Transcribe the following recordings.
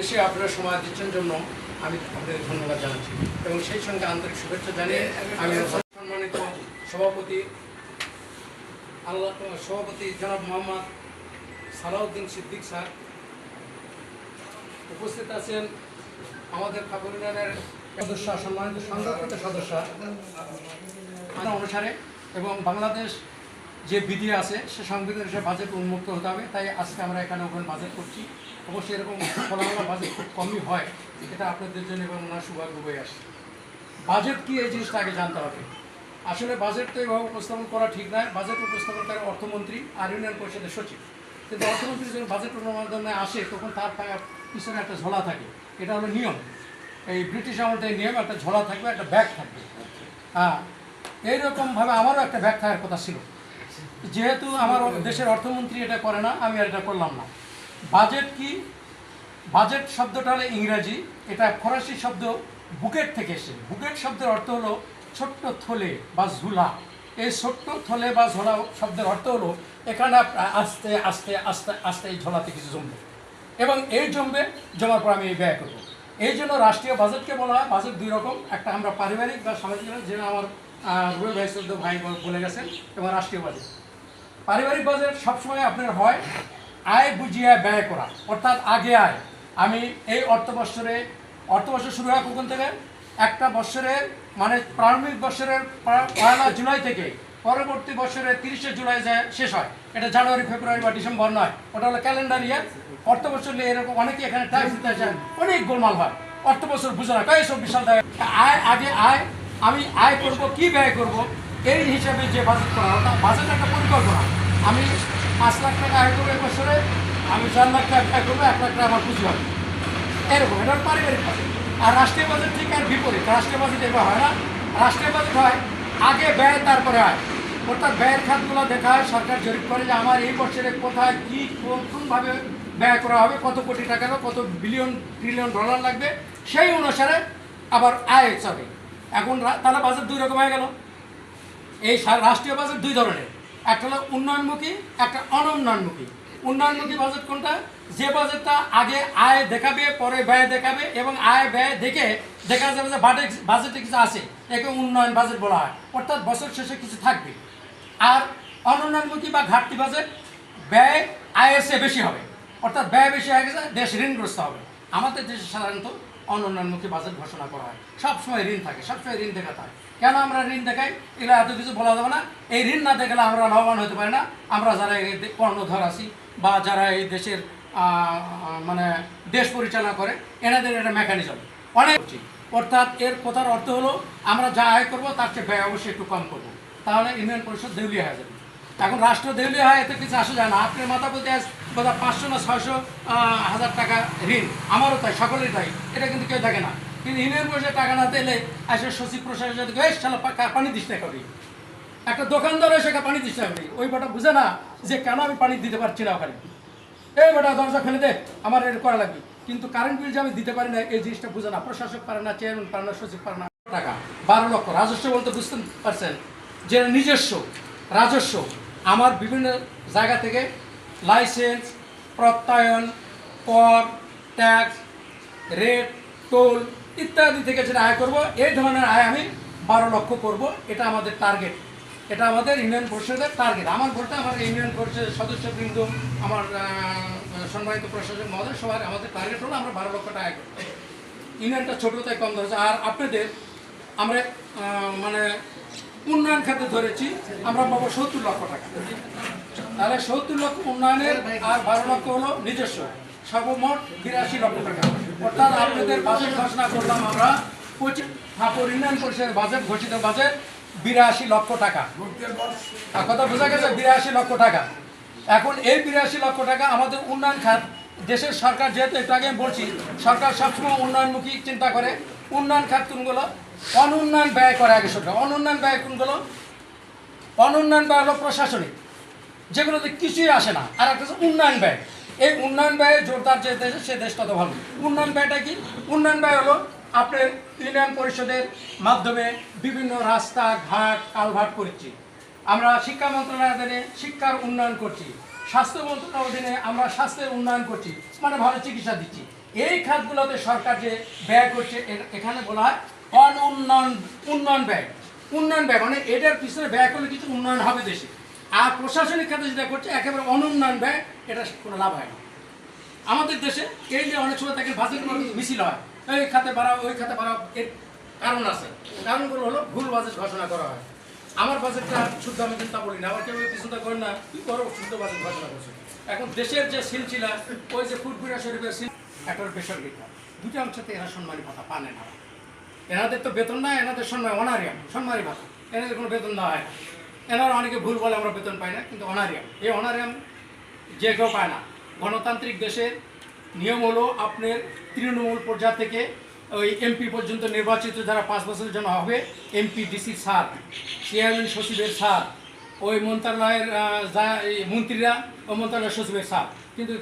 এসে আপনারা সময় দিচ্ছেন জন্য আমি আপনাদের ধন্যবাদ জানাচ্ছি। এবং সেই সঙ্গে আন্তরিক শুভেচ্ছা জানিয়ে আমি সম্মানিত সভাপতি আল্লাহ সভাপতি জনাব মোহাম্মদ সালাউদ্দিন সিদ্দিক স্যার উপস্থিত আছেন আমাদের ঠাকুর ইউনিয়নের সদস্য, সম্মানিত সংরক্ষিত সদস্য অনুসারে এবং বাংলাদেশ যে বিধি আছে, সে সংবিধান হিসেবে বাজেট উন্মুক্ত হতে হবে। তাই আজকে আমরা এখানে ওখানে বাজেট করছি। অবশ্যই এরকম খোলামেলা বাজেট খুব কমই হয়। এটা আপনাদের জন্য এবং ওনার সৌভাগ্য বয়ে আসে বাজেট কি এই জিনিসটা আগে জানতে হবে। আসলে বাজেট তো এভাবে উপস্থাপন করা ঠিক নয়। বাজেট উপস্থাপন করে অর্থমন্ত্রী আর ইউনিয়ন পরিষদের সচিব। কিন্তু অর্থমন্ত্রী যখন বাজেট অনুমোদনে আসে, তখন তার পিছনে একটা ঝোলা থাকে। এটা হলো নিয়ম। এই ব্রিটিশ আমলটাই নিয়ম, একটা ঝোলা থাকবে, একটা ব্যাগ থাকবে। হ্যাঁ এইরকমভাবে আমারও একটা ব্যাগ থাকার কথা ছিল। যেহেতু আমার দেশের অর্থমন্ত্রী এটা করে না, আমি আর এটা করলাম না। বাজেট কি? বাজেট শব্দটা হলো ইংরাজি, এটা ফরাসি শব্দ বুকেট থেকে এসে। বুকেট শব্দের অর্থ হলো ছোট্ট থলে বা ঝুলা। এই ছোট্ট থলে বা ঝোলা শব্দের অর্থ হলো এখানে আস্তে আস্তে আস্তে আস্তে এই ঝোলাতে কিছু জমবে। এবং এই জমবে, জমার পর আমি এই ব্যয় করব। এই জন্য রাষ্ট্রীয় বাজেটকে বলা হয় বাজেট দুই রকম। একটা আমরা পারিবারিক বা সামাজিক যেটা আমার রুবেল ভাই চৌদ্দ ভাই বলে গেছেন, এবং রাষ্ট্রীয় বাজেট। পারিবারিক বাজেট সবসময় আপনার হয়। আয় বুঝিয়ে ব্যয় করা। অর্থাৎ আগে আয়। আমি এই অর্থ বৎসরে, অর্থ বছর শুরু হয় কখন থেকে? একটা বছরের মানে প্রারম্ভিক পা- পয়লা জুলাই থেকে পরবর্তী বছরের তিরিশে জুলাই যায়, শেষ হয়। এটা জানুয়ারি, ফেব্রুয়ারি বা ডিসেম্বর নয়। ওটা হলো ক্যালেন্ডার ইয়ার। অর্থ বছর নিয়ে এরকম অনেকে এখানে ট্যাক্স দিতে চান অনেক গোলমাল হয়। অর্থ বছর বুঝে না। কয় সব বিশাল দেয়? আয়, আগে আয়। আমি আয় করব, কি ব্যয় করব? এই হিসাবে যে বাজেট করা ওটা বাজেট একটা পরিকল্পনা। আমি পাঁচ লাখ টাকা আয় করব এই বছরে, আমি চার লাখ টাকা আয় করব, এক লাখ টাকা আমার পুঁজি হবে। এরকম, এটা পারিবারিক বাজেট। আর রাষ্ট্রীয় বাজেট ঠিক আর বিপরীত। রাষ্ট্রীয় বাজেট এবার হয় না। রাষ্ট্রীয় বাজেট হয়, আগে ব্যয়, তারপরে হয় অর্থাৎ ব্যয়ের খাতগুলো দেখা হয় সরকার জরিপ করে যে আমার এই বছরে কোথায় কী, কোন, কোনভাবে ব্যয় করা হবে, কত কোটি টাকা বা কত বিলিয়ন, ট্রিলিয়ন ডলার লাগবে, সেই অনুসারে আবার আয় চলে এখন তাহলে বাজেট দুই রকম হয়ে গেল। এই রাষ্ট্রীয় বাজেট দুই ধরনের। একটা হলো উন্নয়নমুখী, একটা অনুন্নয়নমুখী উন্নয়নমুখী বাজেট কোনটা? যে বাজেটটা আগে আয় দেখাবে, পরে ব্যয় দেখাবে এবং আয় ব্যয় দেখে দেখা যাবে যে বাজেট বাজেটে কিছু আছে, একে উন্নয়ন বাজেট বলা হয়। অর্থাৎ বছর শেষে কিছু থাকবে। আর অনুন্নয়নমুখী বা ঘাটতি বাজেট ব্যয় আয়ের চেয়ে বেশি হবে। অর্থাৎ ব্যয় বেশি হয়ে গেছে, দেশ ঋণগ্রস্ত হবে। আমাদের দেশে সাধারণত অনুন্নয়নমুখী বাজেট ঘোষণা করা হয়। সবসময় ঋণ থাকে, সবসময় ঋণ দেখাতে হয় কেন আমরা ঋণ দেখাই? এগুলো এত কিছু বলা যাবে না। এই ঋণ না দেখালে আমরা লাভবান হতে পারি না। আমরা যারা এই কর্ণধর আছি বা যারা এই দেশের মানে দেশ পরিচালনা করে, এনাদের একটা মেকানিজম অনেক। অর্থাৎ এর কথার অর্থ হলো, আমরা যা আয় করব, তার চেয়ে ব্যয় অবশ্যই একটু কম করব। তাহলে ইউনিয়ন পরিষদ দেউলিয়া হয়ে যাবে। এখন রাষ্ট্র দেউলিয়া হয়, এতে কিছু আসে যায় না। আপনার মাথা প্রতি বোধহয় পাঁচশো না ছয়শো হাজার টাকা ঋণ। আমারও তাই, সকলেরই তাই। এটা কিন্তু কেউ থাকে না। কিন্তু ইউনিয়ন পরিষদ টাকা না দিলে আসে সচিব প্রশাসন এই শালা পানি দিস না করি একটা দোকানদার এসে পানি দিস না করি ওই বেটা বুঝে না যে কেন আমি পানি দিতে পারছি না ওখানে। এই বেটা, দরজা ফেলে দে, আমার এটা করা লাগবে। কিন্তু কারেন্ট বিল যে আমি দিতে পারি না, এই জিনিসটা বুঝে না। প্রশাসক পারে না চেয়ারম্যান পারে না, সচিব পারে না। টাকা, বারো লক্ষ। রাজস্ব বলতে বুঝতে পারছেন? যে নিজস্ব, রাজস্ব। আমার বিভিন্ন জায়গা থেকে লাইসেন্স প্রত্যয়ন, কর ট্যাক্স রেট টোল ইত্যাদি থেকে যেটা আয় করব, এই ধরনের আয় আমি বারো লক্ষ করব। এটা আমাদের টার্গেট এটা আমাদের ইউনিয়ন পরিষদের টার্গেট আমার বলতে আমার ইউনিয়ন পরিষদের সদস্যবৃন্দ, আমার সম্মানিত প্রশাসক মহোদয়, সবার আমাদের টার্গেট হলো আমরা বারো লক্ষ টাকা আয় করব। ইউনিয়নটা ছোটো তাই কম ধরেছে। আর আপনাদের, আমরা মানে উন্নয়ন খাতে ধরেছি, আমরা পাবো সত্তর লক্ষ টাকা। তাহলে সত্তর লক্ষ উন্নয়নের আর বারো লক্ষ হলো নিজস্ব। সর্বমোট বিরাশি লক্ষ টাকা। অর্থাৎ আপনাদের বাজেট ঘোষণা করলাম আমরা, পঁচিশ ঠাকুর ইউনিয়ন পরিষদের বাজেট, ঘোষিত বাজেট বিরাশি লক্ষ টাকা। কথা বোঝা গেছে, বিরাশি লক্ষ টাকা। এখন এই বিরাশি লক্ষ টাকা আমাদের উন্নয়ন খাত, দেশের সরকার যেহেতু একটু আগে বলছি, সরকার সবসময় উন্নয়নমুখী চিন্তা করে। উন্নয়ন খাত কোনগুলো? অনুন্নয়ন ব্যয় করে আগে সরকার। অনুন্নয়ন ব্যয় কোনগুলো? অনুন্নয়ন ব্যয় হলো প্রশাসনিক। যেগুলোতে কিছুই আসে না। আর একটা উন্নয়ন ব্যয়। এই উন্নয়ন ব্যয়ে জোরদার যে দেশে, সে দেশ তত ভালো। উন্নয়ন ব্যয়টা কি? উন্নয়ন ব্যয় হলো আপনার ইউনিয়ন পরিষদের মাধ্যমে বিভিন্ন রাস্তা, ঘাট, কালভার্ট করছি। আমরা শিক্ষা মন্ত্রণালয়ের অধীনে শিক্ষার উন্নয়ন করছি। স্বাস্থ্য মন্ত্রণালয়ের অধীনে আমরা স্বাস্থ্যের উন্নয়ন করছি মানে ভালো চিকিৎসা দিচ্ছি। এই খাতগুলোতে সরকার যে ব্যয় করছে এখানে বলা হয় অনুন্নয়ন, উন্নয়ন ব্যয়। উন্নয়ন ব্যয় মানে এটার পিছনে ব্যয় করলে কিছু উন্নয়ন হবে দেশে। আর প্রশাসনিক খাতে যেটা করছে, একেবারে অনুন্নয়ন ব্যয়, এটা কোনো লাভ হয় না। আমাদের দেশে এই যে অনেক সময় তাকে বাজেট মিছিল হয়, এই খাতে বাড়াও, ওই খাতে বাড়াও, এর কারণ আছে। কারণগুলো হলো ভুল বাজেট ঘোষণা করা হয়। আমার বাজেটটা শুদ্ধ আমি চিন্তা করি না আবার কেউ চিন্তা করেন না, কি করো শুদ্ধ বাজেট ঘোষণা করছে। এখন দেশের যে সিলসিলা, ওই যে ফুটপুরা শরীফের সিল একটা বেসরকারি। দুটো অংশতে এরা সম্মানী ভাতা পানে না। এনাদের তো বেতন না এনাদের সম্মান অনারিয়াম, সম্মানী ভাতা। এনাদের কোনো বেতন দেওয়া হয় এনারা অনেকে ভুল বলে আমরা বেতন পাই না, কিন্তু অনারিয়াম। এই অনারিয়াম যে কেউ পায় না। গণতান্ত্রিক দেশের নিয়ম হলো আপনার তৃণমূল পর্যায় থেকে ওই এমপি পর্যন্ত নির্বাচিত যারা পাঁচ বছরের জন্য হবে, এমপি, ডিসি স্যার, চেয়ারম্যান সচিবের স্যার, ওই মন্ত্রণালয়ের যা মন্ত্রীরা ওই মন্ত্রণালয়ের সচিবের স্যার, কিন্তু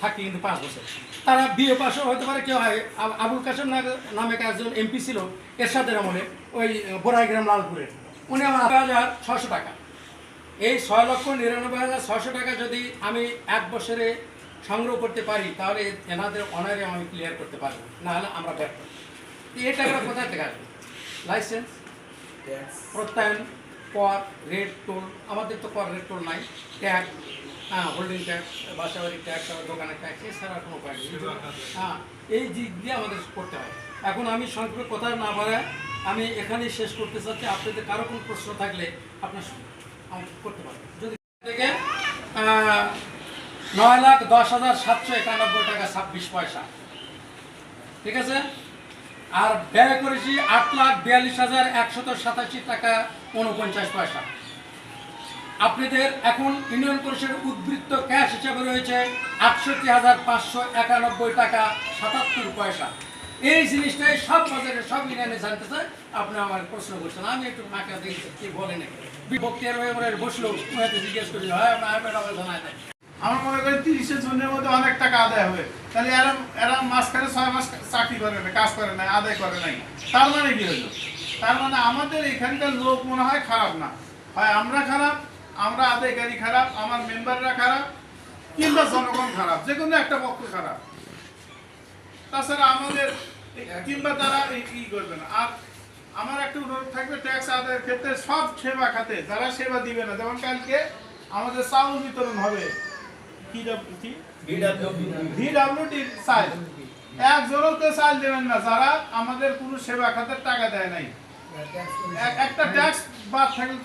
থাকে কিন্তু পাঁচ বছর। তারা বিয়ে পাশও হতে পারে, কেউ হয় আব- আবুল কাসেম নামে একজন এমপি ছিল, এরশাদের আমলে, ওই বোরাইগ্রাম লালপুরের উনি আমার হাজার ছশো টাকা। এই ছয় লক্ষ নিরানব্বই হাজার ছশো টাকা যদি আমি এক বছরে সংগ্রহ করতে পারি তাহলে এনাদের অনারে আমি ক্লিয়ার করতে পারব নাহলে আমরা ব্যর্থ। এই টাকাটা কোথায় থেকে আসবে? লাইসেন্স প্রত্যয়ন? কর? Rate toll? আমাদের তো কর রেট টোল নাই। ট্যাক্স হ্যাঁ হোল্ডিং ট্যাক্স বাসাবাড়ির ট্যাক্স দোকানের ট্যাক্স এছাড়া কোনো উপায় নেই। হ্যাঁ এই দিক দিয়ে আমাদের করতে হয় এখন আমি সংক্ষেপে কথা না বাড়ায় আমি এখানেই শেষ করতে চাচ্ছি। আপনাদের কারও কোনো প্রশ্ন থাকলে আপনার করতে পারেন যদি নয় লাখ দশ হাজার সাতশো একানব্বই টাকা ছাব্বিশ পয়সা। ঠিক আছে? আর ব্যয় করেছি আট লাখ বিয়াল্লিশ হাজার একশত সাতাশি টাকা উনপঞ্চাশ পয়সা। আপনাদের এখন ইউনিয়ন পরিষদের উদ্বৃত্ত ক্যাশ হিসাবে রয়েছে আটষট্টি হাজার পাঁচশো একানব্বই টাকা সাতাত্তর পয়সা। এই জিনিসটাই সব বাজারে সব ইউনিয়নে জানতে চায় আপনি আমার প্রশ্ন করছেন। আমি একটু মাকে দেখছি কি বলেন বক্তিয়ার হয়ে বসল, উনাকে জিজ্ঞেস করি, হয়, আপনার আইপ্যাড আমার জানায় দেয় আমার মনে করি তিরিশে জনের মধ্যে অনেক টাকা আদায় হবে। তাহলে এরা এরা মাঝখানে ছয় মাস চাকরি করে না কাজ করে নাই, আদায় করে নাই। তার মানে কি হলো? তার মানে আমাদের এখানকার লোক মনে হয় খারাপ না। হয় আমরা খারাপ, আমরা আদায়কারী খারাপ, আমার মেম্বাররা খারাপ, কিংবা জনগণ খারাপ, যে কোনো একটা পক্ষ খারাপ। তাছাড়া আমাদের কিংবা তারা ই করবে না। আর আমার একটা অনুরোধ থাকবে ট্যাক্স আদায়ের ক্ষেত্রে সব সেবা খাতে, যারা সেবা দিবে না, যেমন কালকে আমাদের চাউল বিতরণ হবে। দেবেন না আমাদের সেবা টাকা দেয় নাই। একটা ট্যাক্স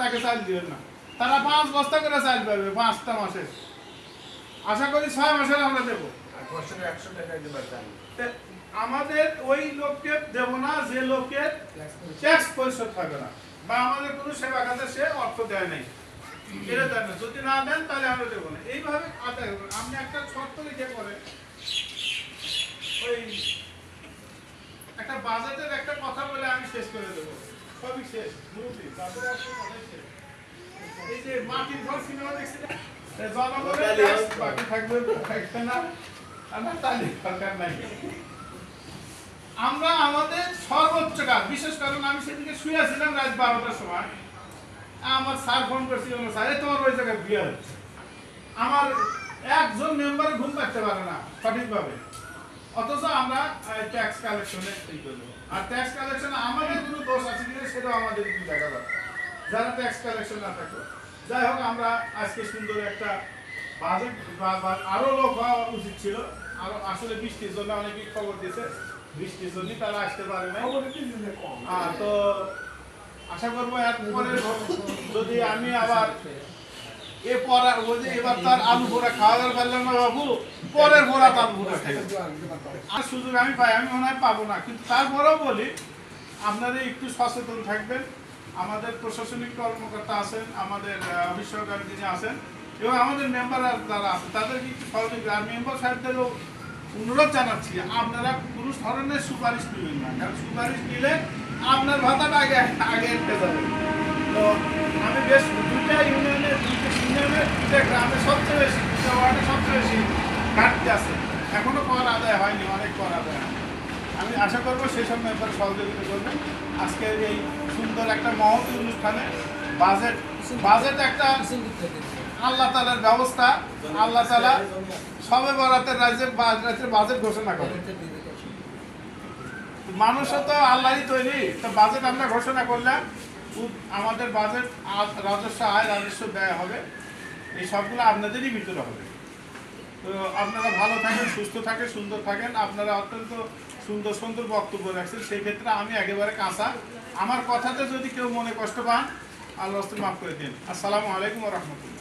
তাকে না। তারা পাঁচ বস্তা করে পাঁচটা আশা করি ছয় মাসের আমরা দেবো। আমাদের ওই লোককে দেব না যে লোকের ট্যাক্স পরিশোধ থাকবে না। বা আমাদের কোনো সেবা খাতে সে অর্থ দেয় নাই। এটা দেন না যদি না দেন তাহলে আমরা দেবো না। এইভাবে আদায় করবেন আপনি একটা শর্ত লিখে করেন ওই একটা বাজেটের একটা কথা বলে আমি শেষ করে দেবো। সবই শেষ মুরব্বী শেষ। এই যে মাটির ঘর সিনেমা দেখছি না? এ জনগণের বাকি থাকবে থাকবে না। আমার আমাদের সর্বোচ্চ কাজ, বিশেষ কারণ আমি সেদিকে শুয়ে আছিলাম রাত বারোটার সময়। আমার স্যার ফোন করছিল স্যার তোমার ওই জায়গায় বিয়ে হচ্ছে। আমার একজন মেম্বার ঘুম পাচ্ছে পারে না, সঠিকভাবে। অথচ আমরা ট্যাক্স কালেকশনে এই করব। আর ট্যাক্স কালেকশনে আমাদের কোনো দোষ আছে কিনা সেটাও আমাদের একটু দেখা দরকার। যারা ট্যাক্স কালেকশন না থাকবে যাই হোক, আমরা আজকে সুন্দর একটা বাজেট বা- বা, আরও লোক হওয়া উচিত ছিল। আরও আসলে বৃষ্টির জন্য অনেকেই খবর দিয়েছে বৃষ্টির জন্য তারা আসতে পারে না আহ, তো আশা করব এরপরে যদি আমি আবার এ পরা ওই যে এবার তার আলু পোড়া খাওয়া দাওয়া পারলাম না বাবু পরের পোড়া তো আলু পোড়া খাই। আর সুযোগ আমি পাই আমি মনে হয় পাবো না। কিন্তু তারপরেও বলি আপনারা একটু সচেতন থাকবেন। আমাদের প্রশাসনিক কর্মকর্তা আছেন আমাদের অফিস সহকারী যিনি আছেন এবং আমাদের মেম্বার যারা আছে, তাদেরকে একটু সহযোগিতা আর মেম্বার সাহেবদেরও অনুরোধ জানাচ্ছি, আপনারা কোনো ধরনের সুপারিশ নেবেন না। কারণ সুপারিশ নিলে আপনার ভাতাটা আগে আগে এসে যাবে তো আমি বেশ দুইটা ইউনিয়নের দুইটা ইউনিয়নের দুইটা গ্রামে সবচেয়ে বেশি, দুইটা ওয়ার্ডে সবচেয়ে বেশি ঘাটতি আছে। এখনও কর আদায় হয়নি, অনেক কর আদায় হয়নি। আমি আশা করব সেই সব ব্যাপারে সহযোগিতা করবেন। আজকের এই সুন্দর একটা মহৎ অনুষ্ঠানে বাজেট বাজেট একটা আল্লাহ তালার ব্যবস্থা, আল্লাহ তালা সবে বরাতের রাজ্যে রাজ্যের বাজেট ঘোষণা করে। মানুষও তো আল্লাহরই তৈরি, তো বাজেট আমরা ঘোষণা করলাম। আমাদের বাজেট রাজস্ব আয়, রাজস্ব ব্যয় হবে। এই সবগুলো আপনাদেরই ভিতরে হবে। তো আপনারা ভালো থাকেন, সুস্থ থাকেন, সুন্দর থাকেন। আপনারা অত্যন্ত সুন্দর সুন্দর বক্তব্য রাখছেন। সেই ক্ষেত্রে আমি একেবারে কাঁচা। আমার কথাতে যদি কেউ মনে কষ্ট পান আল্লাহ মাফ করে দিন। আসসালামু আলাইকুম রহমতুল্লাহ।